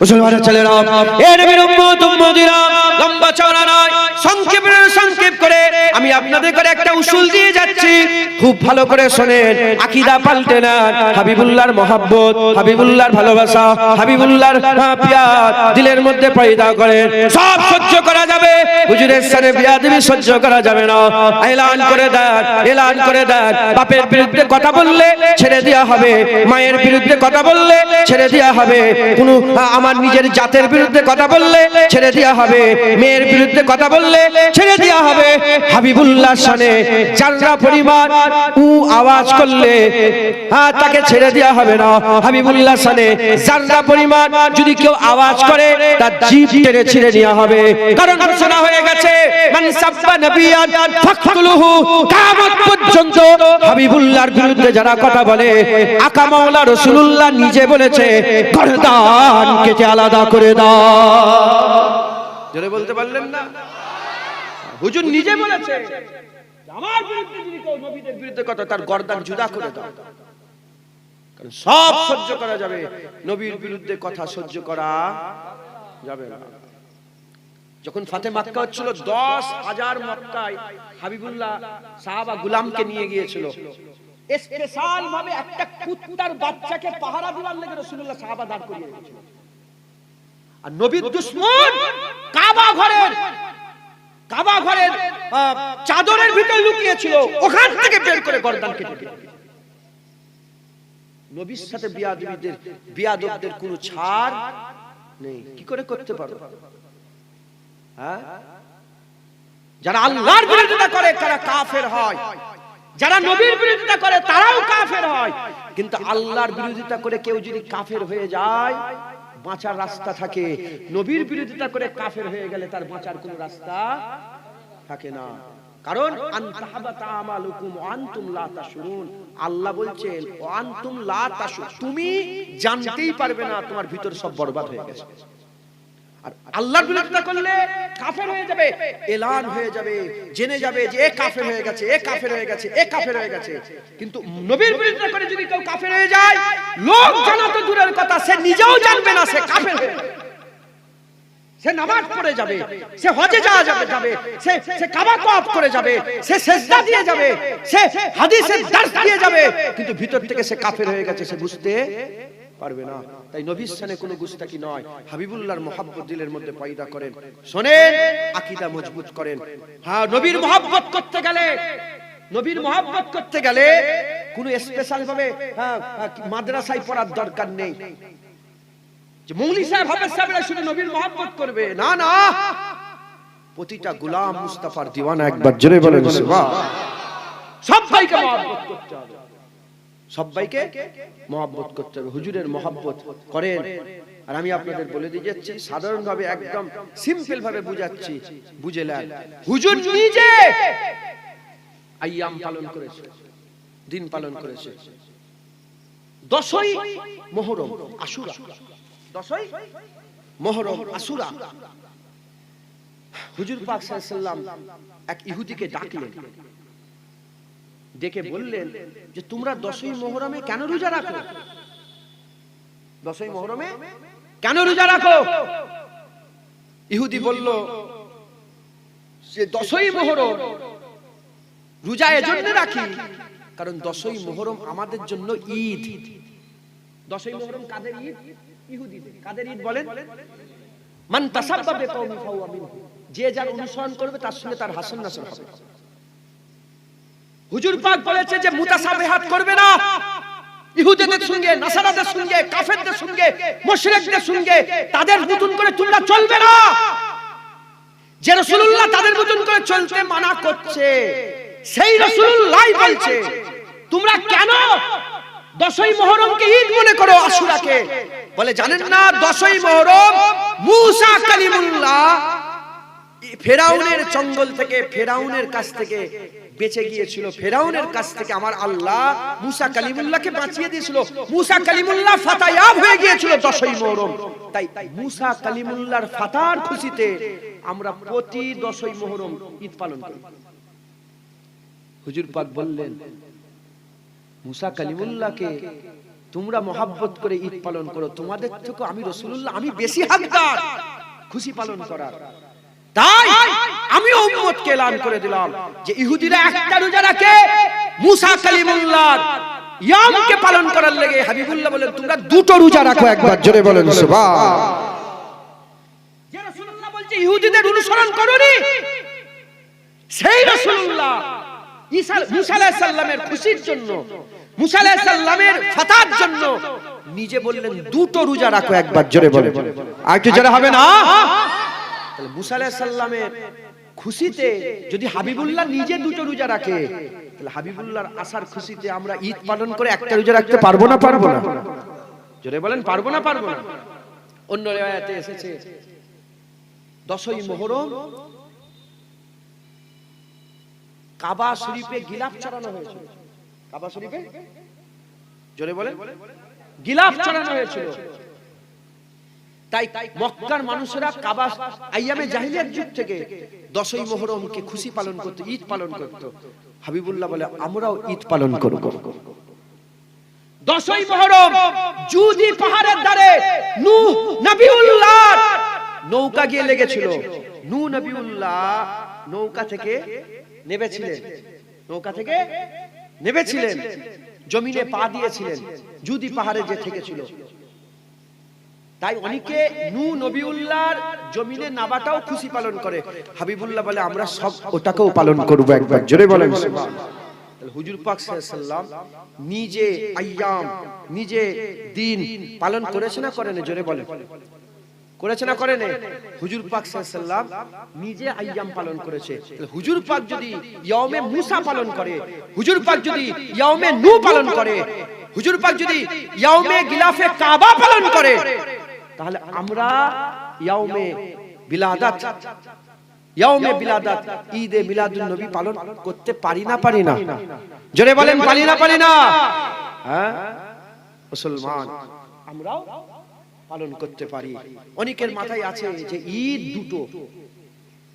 মুসলমানের ছেলেরা এর উম্মত উম্মতিরা লম্বা চড়া নয়। সংক্ষেপ করে আমি আপনাদের করে একটা উসুল দিয়ে যাচ্ছি। খুব ভালো করে শোনেন। আকীদা পাল্টে না। হাবিবুল্লাহর মহাব্বত হাবিবুল্লাহর ভালোবাসা হাবিবুল্লাহর আহ, পিয়ার দিলের মধ্যে পয়দা সব সহ্য করা যাবে। হুজুরের বিয়াদবি সহ্য করা যাবে না। এলান করে দেন এলান করে দেন। বাপের বিরুদ্ধে কথা বললে ছেড়ে দেওয়া হবে। মায়ের বিরুদ্ধে কথা বললে ছেড়ে দেওয়া হবে। কোনো আমার নিজের জাতের বিরুদ্ধে কথা বললে ছেড়ে দেওয়া হবে। মেয়ের বিরুদ্ধে কথা বললে ছেড়ে দেওয়া হবে। হাবিবুল্লাহ শানে যারা পরিবার উ আওয়াজ করলে হ্যাঁ তাকে ছেড়ে দেওয়া হবে না। হাবিবুল্লাহ শানে যারা পরিমাণ যদি কেউ আওয়াজ করে, তার জিভ টেনে ছিঁড়ে নেওয়া হবে। কারণ ঘোষণা হয়ে গেছে কিয়ামত পর্যন্ত হাবিবুল্লাহর বিরুদ্ধে যারা কথা বলে, আকা মাওলা রাসূলুল্লাহ নিজে বলেছে গর্দান কেটে আলাদা করে দাও। জোরে বলতে পারলেন না? হুজুর নিজে বলেছে আমার বিরুদ্ধে যদি কেউ নবীদের বিরুদ্ধে কথা তার গর্দান জুদা করে দাও। কারণ সব সহ্য করা যাবে নবীর বিরুদ্ধে কথা সহ্য করা যাবে না। যখন ফাতে মাক্কা হচ্ছিল দশ হাজার মক্কায় হাবিবুল্লাহ সাহাবা গুলামকে নিয়ে গিয়েছিল। স্পেশাল ভাবে একটা কুত্তার বাচ্চাকে পাহারা দিবার লেগে রসুল্লাহ সাহাবা দাঁড় করিয়ে রেখেছিল। আর নবীর দুশ্মন কাবা ঘরের কাবা ঘরের চাদরের ভিতরে লুকিয়েছিল, ওখান থেকে বের করে গর্দান কেটে দিল। নবীর সাথে বিয়াদবীদের, বিয়াদবদের কোনো ছাড় নেই। কি করে করতে পারো? হ্যাঁ? যারা আল্লাহর বিরোধিতা করে, তারা কাফের হয়। যারা নবীর বিরোধিতা করে, তারাও কাফের হয়। কিন্তু আল্লাহর বিরোধিতা করে কেউ যদি কাফের হয়ে যায় বাঁচার রাস্তা থাকে। নবীর বিরোধিতা করে কাফের হয়ে গেলে তার বাঁচার কোনো রাস্তা থাকে না। কারণ আল্লাহ বলছেন তুমি জানতেই পারবে না তোমার ভিতর সব বরবাদ হয়ে গেছে। আল্লাহর বিরোধিতা করলে কাফের হয়ে যাবে, এলান হয়ে যাবে, জেনে যাবে যে এ কাফের হয়ে গেছে, এ কাফের হয়ে গেছে, এ কাফের হয়ে গেছে। কিন্তু নবীর বিরোধিতা করে যদি কেউ কাফের হয়ে যায়, লোক জানা তো দূরের কথা, সে নিজেও জানবে না সে কাফের হয়ে সে নামাজ পড়ে যাবে, সে হজে যাওয়া যাবে যাবে, সে সে কাবা করে যাবে, সে সেজদা দিয়ে যাবে, সে হাদিসের দার্স দিয়ে যাবে, কিন্তু ভিতর থেকে সে কাফের হয়ে গেছে, সে বুঝতে পারবে না। তাই নবীর সানে কোনো গুস্তাকি নয়। হাবিবুল্লাহর মোহাব্বত দিলের মধ্যে পয়দা করেন। শোনেন আকীদা মজবুত করেন। হ্যাঁ নবীর মোহাব্বত করতে গেলে নবীর মোহাব্বত করতে গেলে কোনো স্পেশাল ভাবে হ্যাঁ, হ্যাঁ, মাদ্রাসায় পড়ার দরকার নেই। যে মৌলি সাহেব হাফেজ সাহেবরা শুধু নবীর মহব্বত করবে। না না। প্রতিটা গোলাম মুস্তাফার দিওয়ানা একবার জোরে বলেন সুবহান। সবাইকে মহব্বত করতে হবে। সবাইকে মহব্বত করতে হবে, হুজুরের মহব্বত করেন। আর আমি আপনাদের বলে দিয়ে যাচ্ছি সাধারণ ভাবে একদম সিম্পল ভাবে বুঝাচ্ছি, বুঝে নেন। হুজুর নিজে আইয়াম পালন করেছে, দিন পালন করেছে। দশই মহরম আশুরা। দশই মহরম আসুরা হুজুর পাক সাল্লাম এক ইহুদিকে ডাকলেন। ডেকে বললেন যে তোমরা দশই মহরমে কেন রোজা রাখো? দশই মহরমে কেন রোজা রাখো? ইহুদি বলল যে দশই মহরম রোজা এজন্য রাখি কারণ দশই মহরম আমাদের জন্য ঈদ। দশই মহরম কাদের ঈদ? ইহুদিদের। কাদের ঈদ বলেন? মান তাসাব্বা বিকওমি ফাহুয়া মিনহু। যে যার অনুসরণ করবে তার সঙ্গে তার হাসান নাসর হবে। হুজুর পাক বলেছে যে মুতাসাবিহাত করবে না। ইহুদিদের সঙ্গে, নাসারাদের সঙ্গে, কাফেরদের সঙ্গে, মুশরিকদের সঙ্গে তাদের মতন করে তোমরা চলবে না। যে রাসূলুল্লাহ তাদের মতন করে চলতে মানা করছে, সেই রাসূলুল্লাহ বলছে, তোমরা কেন দশই মহরমকে ঈদ মনে করো আশুরাকে? বলে, জানেন না, দশই মহরম মুসা কালিমুল্লাহ ফেরাউনের জঙ্গল থেকে, ফেরাউনের কাছ থেকে বেঁচে গিয়েছিল। ফেরাউনের কাছ থেকে আমার আল্লাহ মুসা কালিমুল্লাহকে বাঁচিয়ে দিয়েছিল। মুসা কালিমুল্লাহ ফাতায়াব হয়ে গিয়েছিল দশই মহরম। তাই মুসা কালিমুল্লাহর ফাতার খুশিতে আমরা প্রতি দশই মহরম ঈদ পালন করি। হুজুর পাক বললেন, মুসা কালিমুল্লাহকে তোমরা মহাব্বত করে ঈদ পালন করো। তোমাদের থেকে আমি রসুল্লাহ আমি বেশি হাকদার। খুশি পালন করার। তাই আমি উম্মতকে এলান করে দিলাম যে ইহুদিরা একটা রোজা রাখে মুসা কালিমুল্লাহ ইয়ামকে পালন করার লেগে হাবিবুল্লাহ বলেন তোমরা দুটো রোজা রাখো একবার। জোরে বলেন সুবহান যে রাসূলুল্লাহ বলছে ইহুদিদের অনুসরণ করোনি? সেই রাসূলুল্লাহ ঈসা মুসা আলাইহিস সালামের খুশির জন্য মুসা আলাইহিস সালামের ফাতার জন্য নিজে বললেন দুটো রোজা রাখো একবার। জোরে বলেন। আর একটু জোরে হবে না? তাহলে মুসা খুশিতে যদি হাবিবুল্লাহ নিজে দুটো রোজা রাখে, তাহলে হাবিবুল্লাহর আসার খুশিতে আমরা ঈদ পালন করে একটা রোজা রাখতে পারব না পারব না? জোরে বলেন, পারব না পারব না? অন্য রেওয়ায়াতে এসেছে, দশই মোহরম, কাবা শরীফে গিলাফ চড়ানো হয়েছিল। কাবা শরীফে? জোরে বলেন, গিলাফ চড়ানো হয়েছিল। তাই মক্কার মানুষেরা কাবা আইয়ামে জাহিলিয়ার যুগ থেকে দশই মোহরমকে খুশি পালন করত, ঈদ পালন করত। হাবিবুল্লাহ বলে, আমরাও ঈদ পালন করব। দশই মোহরম জুদি পাহাড়ের ধারে নূহ নবিউল্লাহ নৌকা গিয়ে লেগেছিল। নূহ নবিউল্লাহ নৌকা থেকে নেবেছিলেন। নৌকা থেকে নেবেছিলেন। জমিনে পা দিয়েছিলেন। জুদি পাহাড়ে যে থেকেছিল। তাই অনেকে নু নবিউল্লাহর জমিনে নাবাটাও খুশি পালন করে। হাবিবুল্লাহ বলে আমরা সব ওটাকেও পালন করব একবার। জোরে বলেন। হুজুর পাক সাল্লাম নিজে আইয়াম নিজে দিন পালন করেছে না করেন? জোরে বলেন। করেছে না করেন? হুজুর পাক সাল্লাম নিজে আইয়াম পালন করেছে। তাহলে হুজুর পাক যদি ইয়ামে মুসা পালন করে হুজুর পাক যদি ইয়ামে নূ পালন করে হুজুর পাক যদি ইয়ামে গিলাফে কাবা পালন করে তাহলে আমরা ইয়ামে বিলাদাত ইয়ামে বিলাদাত, ঈদে মিলাদুন নবী পালন করতে পারি না পারি না? জোরে বলেন, পারি না পারি না? হ্যাঁ? মুসলমান, আমরাও পালন করতে পারি। অনেকের মাথায় আছে যে ঈদ দুটো।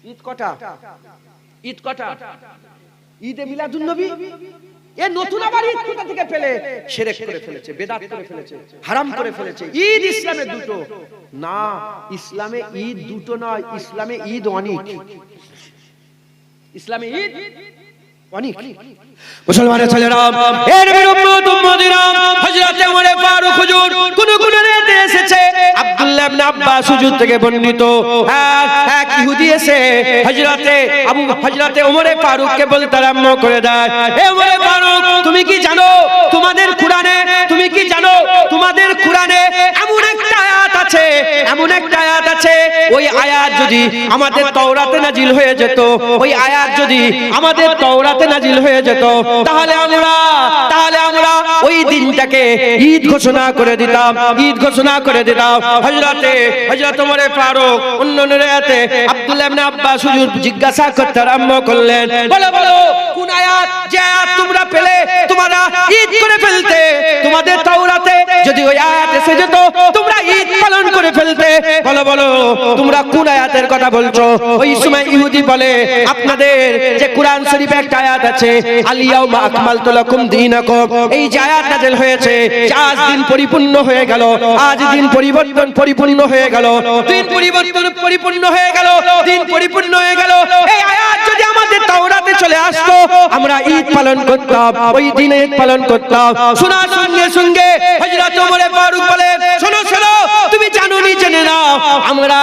ঈদ কটা? ঈদ কটা? ঈদে মিলাদুন নবী? এ নতুন আবার ঈদ কোথা থেকে পেলে? শিরক করে ফেলেছে বেদাত করে ফেলেছে হারাম করে ফেলেছে। ঈদ ইসলামে দুটো। না ইসলামে ঈদ দুটো নয় ইসলামে ঈদ অনেক। ইসলামে ঈদ অনেক। মুসলমানের ছেলেরা এর বিরুদ্ধে আরম্ভ করে দেয় হে তুমি কি জানো তোমাদের কোরআনে তুমি কি জানো তোমাদের কোরআনে আছে, এমন একটা আয়াত আছে, ওই আয়াত যদি আমাদের তওরাতে নাজিল হয়ে যেত, ওই আয়াত যদি আমাদের তওরাতে নাজিল হয়ে যেত, তাহলে আমরা তাহলে আমরা ওই দিনটাকে ঈদ ঘোষণা করে দিতাম, ঈদ ঘোষণা করে দিতাম। হযরতে, হযরত ওমরে ফারুক, অন্য রিয়াতে আব্দুল্লাহ ইবনে আব্বাস হুজুর জিজ্ঞাসা করতে আরম্ভ করলেন, বলো বলো, কোন আয়াত, যে আয়াত তোমরা পেলে, তোমরা ঈদ করে ফেলতে, তোমাদের তাওরাতে যদি ওই আয়াত এসে যেত, তোমরা ঈদ পালন করে ফেলতে। বলো বলো, তোমরা কোন আয়াতের কথা বলছো? ওই সময় ইহুদি বলে, আপনাদের যে কোরআন শরীফে একটা আয়াত আছে আলিয়াউমা আকমালতু লাকুম দীনাকুম। এই যে আয়াত নাযিল হয়েছে আজ দিন পরিপূর্ণ হয়ে গেল, আজ দিন পরিবর্তন পরিপূর্ণ হয়ে গেল, দিন পরিবর্তন পরিপূর্ণ হয়ে গেল, দিন পরিপূর্ণ হয়ে গেল। এই আয়াত যদি আমাদের তাওরাতে চলে আসতো, আমরা ঈদ পালন করতাম, ওই দিনে ঈদ পালন করতাম। শোনার সঙ্গে সঙ্গে হযরত ওমর ফারুক বলে, শোনো শোনো, তুমি জানো নি জেনে নাও, আমরা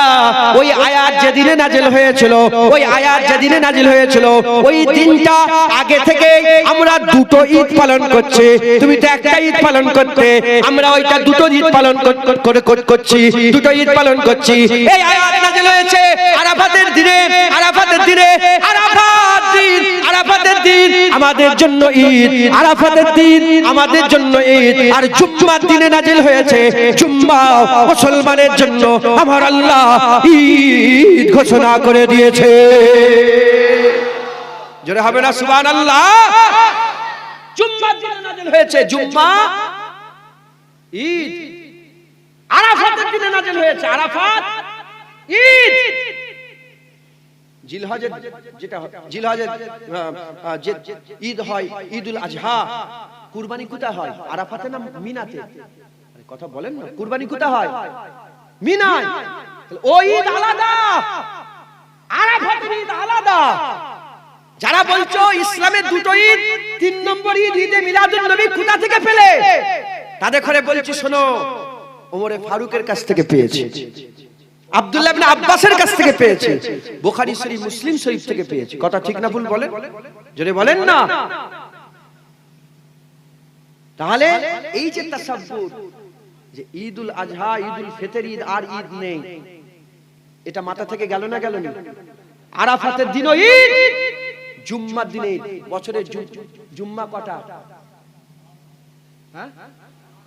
ওই আয়াত যেদিনে নাজিল হয়েছিল, ওই আয়াত যেদিনে নাজিল হয়েছিল, ওই দিনটা আগে থেকে আমরা দুটো ঈদ পালন করছি। তুমি তো একটা ঈদ পালন করতে, আমরা ওইটা দুটো ঈদ পালন কর- কর- করে করছি, দুটো ঈদ পালন করছি। এই আয়াত নাজিল হয়েছে আরাফাতের দিনে আরাফাতের দিনে, আরাফাত দিন আরাফাতের দিন, আমাদের জন্য ঈদ, আরাফাতের দিন, আমাদের জন্য ঈদ। আর জুম্মার দিনে নাজিল হয়েছে, জুম্মা মুসলমানের জন্য আমার আল্লাহ ঈদ ঘোষণা করে দিয়েছে। জোরে হবে না, সুবহানাল্লাহ। জুম্মার দিনে নাজিল হয়েছে, জুম্মা, ঈদ। আরাফাতের দিনে নাজিল হয়েছে, আরাফাত, ঈদ। জিলহজের, যেটা জিলহজের যে ঈদ হয়, ঈদুল আজহা, কুরবানি কোথায় হয়, আরাফাতে না মিনাতে? কথা বলেন না, কুরবানি কোথায় হয়। মিনায়? তাহলে ও ঈদ আলাদা, আরাফাতের ঈদ আলাদা। যারা বলছো ইসলামের দুটো ঈদ, তিন নম্বর ঈদ ঈদে মিলাদুন নবী কোথা থেকে পেলে। তাদের ঘরে বলছি, শোনো, ওমরে ফারুকের কাছ থেকে পেয়েছে। আব্দুল্লাহ ইবনে আব্বাসের কাছ থেকে পেয়েছে। বুখারী, শরীফ, মুসলিম শরীফ থেকে পেয়েছে। কথা ঠিক না ভুল বলেন? যদি বলেন না। তাহলে এই যে তাসাব্বুর যে ঈদুল আজহা, ঈদুল ফিতর, ঈদ আর ঈদ নেই, এটা মাথা থেকে গেল না গেল না? আরাফাতের দিনও ঈদ, জুম্মার দিনে। বছরের জুম্মা কটা? হ্যাঁ?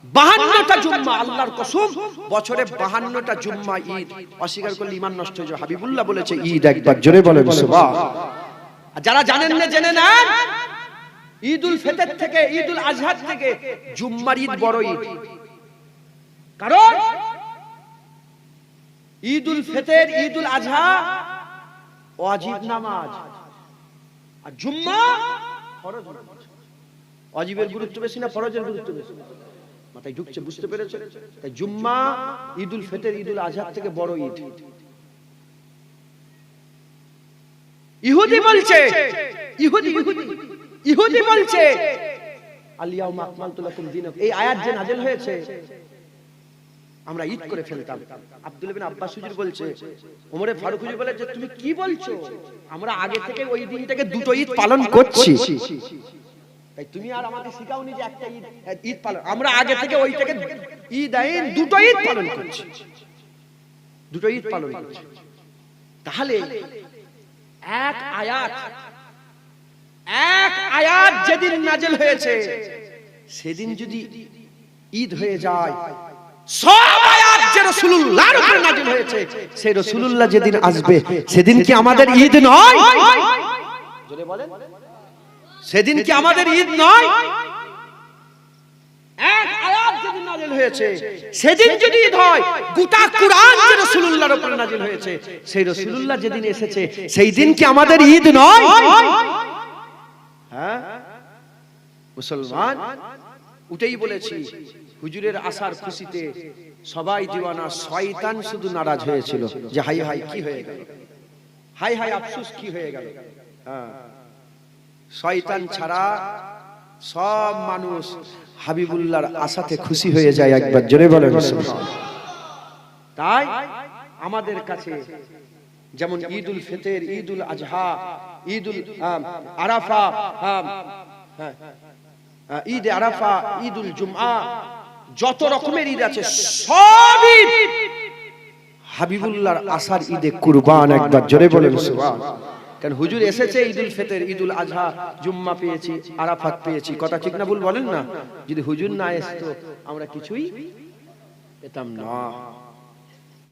বাহান্নটা জুম্মা আল্লাহর কসম বছরে বাহান্নটা জুম্মা ঈদ। অস্বীকার করলে ইমান নষ্ট হয়ে যাবে। হাবিবুল্লাহ বলেছে ঈদ একবার জোরে বলেন সুবহান। আর যারা জানেন না জেনে নেন ঈদুল ফিতর থেকে ঈদুল আজহার থেকে জুম্মার ঈদ বড় ঈদ। কারণ ঈদুল ফিতর ঈদুল আজহা ওয়াজিব নামাজ। আর জুম্মা ফরজ নামাজ। অজীবের গুরুত্ব বেশি না ফরজের গুরুত্ব বেশি? মাথায় ঢুকছে, বুঝতে পেরেছে তাই জুম্মা, ঈদুল ফিতর ঈদুল আজহার থেকে বড় ঈদ। ইহুদি বলছে, ইহুদি ইহুদি বলছে দীনাকুম। এই আয়াত যে নাযিল হয়েছে, আমরা ঈদ করে ফেলতাম। আব্দুল বিন আব্বাস হুজুর বলছে, ওমরে ফারুক হুজুর বলে যে, তুমি কি বলছো? আমরা আগে থেকে ওই দিনটাকে দুটো ঈদ পালন করছি। তাই তুমি আর আমাকে শিখাওনি যে একটা ঈদ ঈদ পালন। আমরা আগে থেকে ওইটাকে ঈদ আইন দুটো ঈদ পালন করছি। দুটো ঈদ পালন করছি। তাহলে এক আয়াত এক আয়াত যেদিন নাজেল হয়েছে সেদিন যদি ঈদ হয়ে যায় সব আয়াত যে রাসূলুল্লাহর উপরে নাজিল হয়েছে সেই রাসূলুল্লাহ যেদিন আসবে সেদিন কি আমাদের ঈদ নয়। জোরে বলেন। সেদিন কি আমাদের ঈদ নয়? এক আয়াত যেদিন নাজিল হয়েছে সেদিন যদি ঈদ হয় গোটা কুরআন যে রাসূলুল্লাহর উপরে নাজিল হয়েছে সেই রাসূলুল্লাহ যেদিন এসেছে সেই দিন কি আমাদের ঈদ নয়? হ্যাঁ? মুসলমান উঠেই বলেছি হুজুরের আসার খুশিতে সবাই দিওয়ানা শয়তান শুধু নারাজ হয়েছিল যে হাই হাই কি হয়ে গেল? হাই হাই আফসোস কি হয়ে গেল? হ্যাঁ। শয়তান ছাড়া সব মানুষ হাবিবুল্লাহর আশাতে খুশি হয়ে যায় একবার জোরে বলে তাই আমাদের কাছে যেমন ঈদুল ফিতর উল আজহা ঈদ উল আরাফা ঈদ আরাফা ঈদ উল জুমআ যত রকমের ঈদ আছে সব ঈদ। হাবিবুল্লাহর আসার ঈদে কুরবান একবার জোরে বলেন সুবহান কারণ হুজুর এসেছে ঈদুল ফেতের, ঈদুল আজহা, জুম্মা পেয়েছি, আরাফাত পেয়েছি। কথা ঠিক না ভুল বলেন না? যদি হুজুর না আসতো আমরা কিছুই পেতাম না।